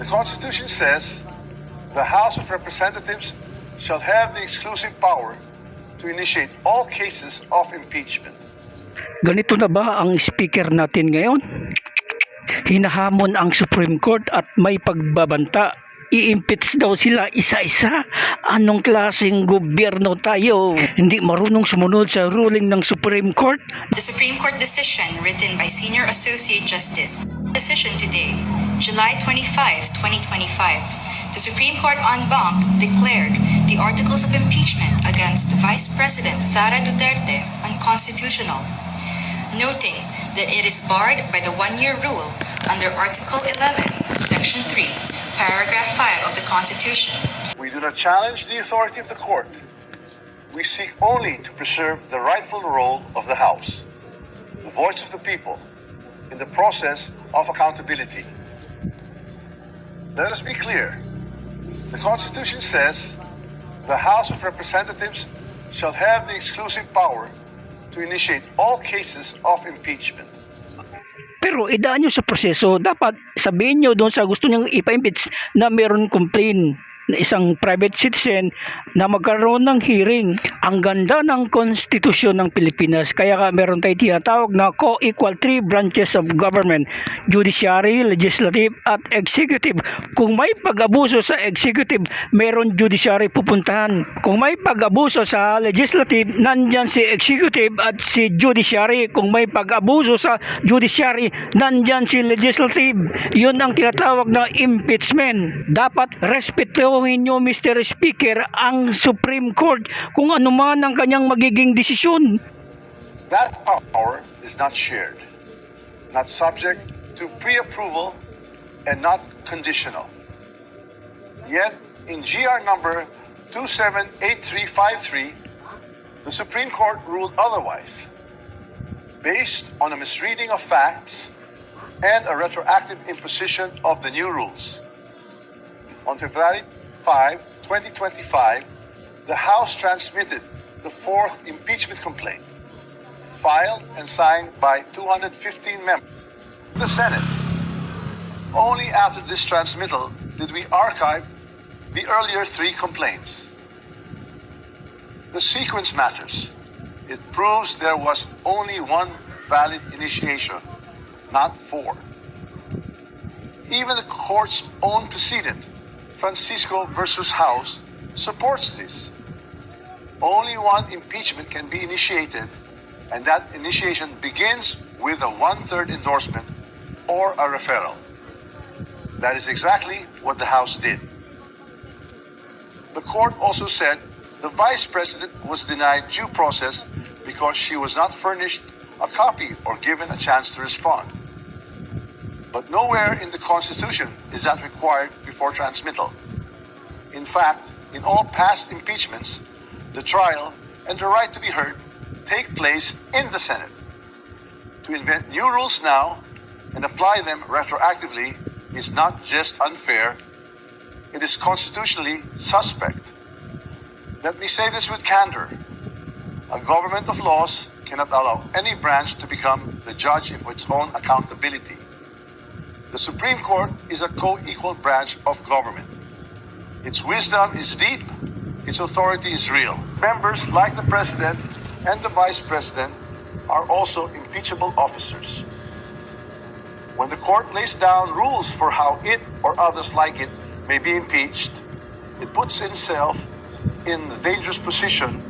The Constitution says the House of Representatives shall have the exclusive power to initiate all cases of impeachment. Ganito na ba ang speaker natin ngayon? Hinahamon ang Supreme Court at may pagbabanta. I-impeach daw sila isa-isa. Anong klaseng gobyerno tayo? Hindi marunong sumunod sa ruling ng Supreme Court? The Supreme Court decision written by Senior Associate Justice. Decision today, July 25, 2025. The Supreme Court en banc declared the articles of impeachment against Vice President Sara Duterte unconstitutional, noting that it is barred by the one-year rule under Article 11, Section 3, Paragraph 5 of the Constitution. We do not challenge the authority of the court. We seek only to preserve the rightful role of the House, the voice of the people, in the process of accountability. Let us be clear. The Constitution says the House of Representatives shall have the exclusive power to initiate all cases of impeachment. Pero idaan nyo sa proseso, dapat sabihin nyo doon sa gusto nyo ipa-impeach na meron complaint na isang private citizen na magkaroon ng hearing. Ang ganda ng konstitusyon ng Pilipinas. Kaya ka meron tayo tinatawag na co-equal three branches of government. Judiciary, legislative at executive. Kung may pag-abuso sa executive, meron judiciary pupuntahan. Kung may pag-abuso sa legislative, nandyan si executive at si judiciary. Kung may pag-abuso sa judiciary, nandyan si legislative. Yun ang tinatawag na impeachment. Dapat respetuhin nyo, Mr. Speaker, ang Supreme Court kung ano man ang kanyang magiging desisyon. That power is not shared, not subject to pre-approval, and not conditional. Yet, in GR number 278353, the Supreme Court ruled otherwise, based on a misreading of facts and a retroactive imposition of the new rules. On February 5, 2025, the House transmitted the fourth impeachment complaint, filed and signed by 215 members. The Senate. Only after this transmittal did we archive the earlier three complaints. The sequence matters. It proves there was only one valid initiation, not four. Even the court's own precedent, Francisco versus House, supports this. Only one impeachment can be initiated, and that initiation begins with a one third endorsement or a referral. That is exactly what the House did. The court also said the vice president was denied due process because she was not furnished a copy or given a chance to respond. But nowhere in the Constitution is that required before transmittal. In fact, in all past impeachments, the trial and the right to be heard take place in the Senate. To invent new rules now and apply them retroactively is not just unfair, it is constitutionally suspect. Let me say this with candor. A government of laws cannot allow any branch to become the judge of its own accountability. The Supreme Court is a co equal branch of government. Its wisdom is deep, its authority is real. Members, like the President and the Vice President, are also impeachable officers. When the court lays down rules for how it or others like it may be impeached, it puts itself in a dangerous position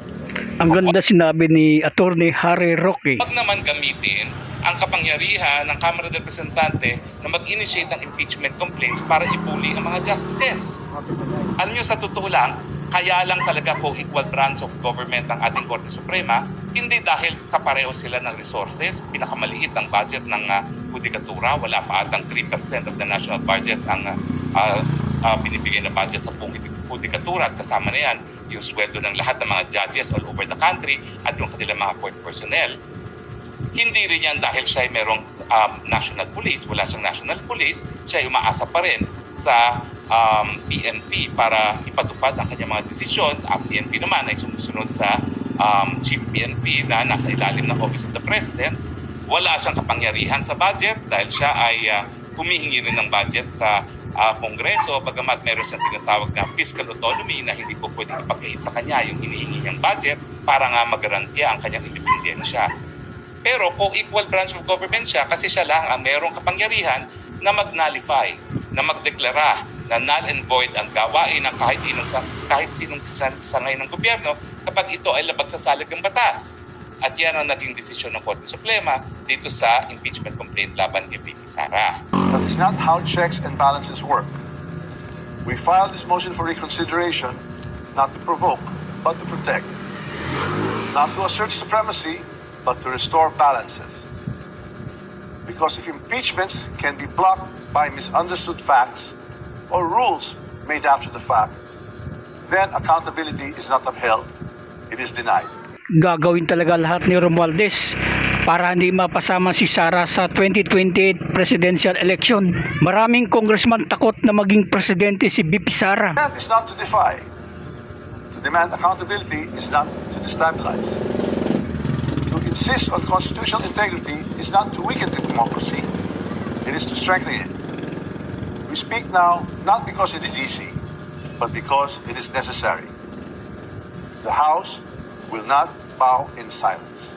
Ang ganda sinabi ni Attorney Harry Roque. Huwag naman gamitin ang kapangyarihan ng Kamara de Representante na mag-initiate ng impeachment complaints para ibuli ang mga justices. Alam nyo, sa totoo lang, kaya lang talaga co-equal branch of government ng ating Korte Suprema, hindi dahil kapareho sila ng resources, pinakamaliit ang budget ng uh, judikatura, wala pa atang 3% of the national budget ang uh, uh, uh, binibigay na budget sa buong judikatura at kasama na yan yung sweldo ng lahat ng mga judges all over the country at yung kanilang mga court personnel. Hindi rin yan dahil siya ay merong um, national police. Wala siyang national police. Siya ay umaasa pa rin sa um, PNP para ipatupad ang kanyang mga desisyon. Ang PNP naman ay sumusunod sa um, Chief PNP na nasa ilalim ng Office of the President. Wala siyang kapangyarihan sa budget dahil siya ay uh, humihingi rin ng budget sa ah, Kongreso, bagamat meron siyang tinatawag na fiscal autonomy na hindi po pwedeng ipagkait sa kanya yung hinihingi niyang budget para nga magarantiya ang kanyang independensya. Pero co-equal branch of government siya kasi siya lang ang merong kapangyarihan na mag-nullify, na magdeklara na null and void ang gawain ng kahit, inong, kahit sinong sangay ng gobyerno kapag ito ay labag sa salig ng batas. At yan ang naging desisyon ng Korte Suprema dito sa impeachment complaint laban kay VP Sara. That is not how checks and balances work. We filed this motion for reconsideration not to provoke, but to protect. Not to assert supremacy, but to restore balances. Because if impeachments can be blocked by misunderstood facts or rules made after the fact, then accountability is not upheld, it is denied. Gagawin talaga lahat ni Romualdez para hindi mapasama si Sara sa 2028 presidential election. Maraming congressman takot na maging presidente si BP Sara. is not to defy. To demand accountability is not to destabilize. To insist on constitutional integrity is not to weaken the democracy. It is to strengthen it. We speak now not because it is easy, but because it is necessary. The House will not bow in silence.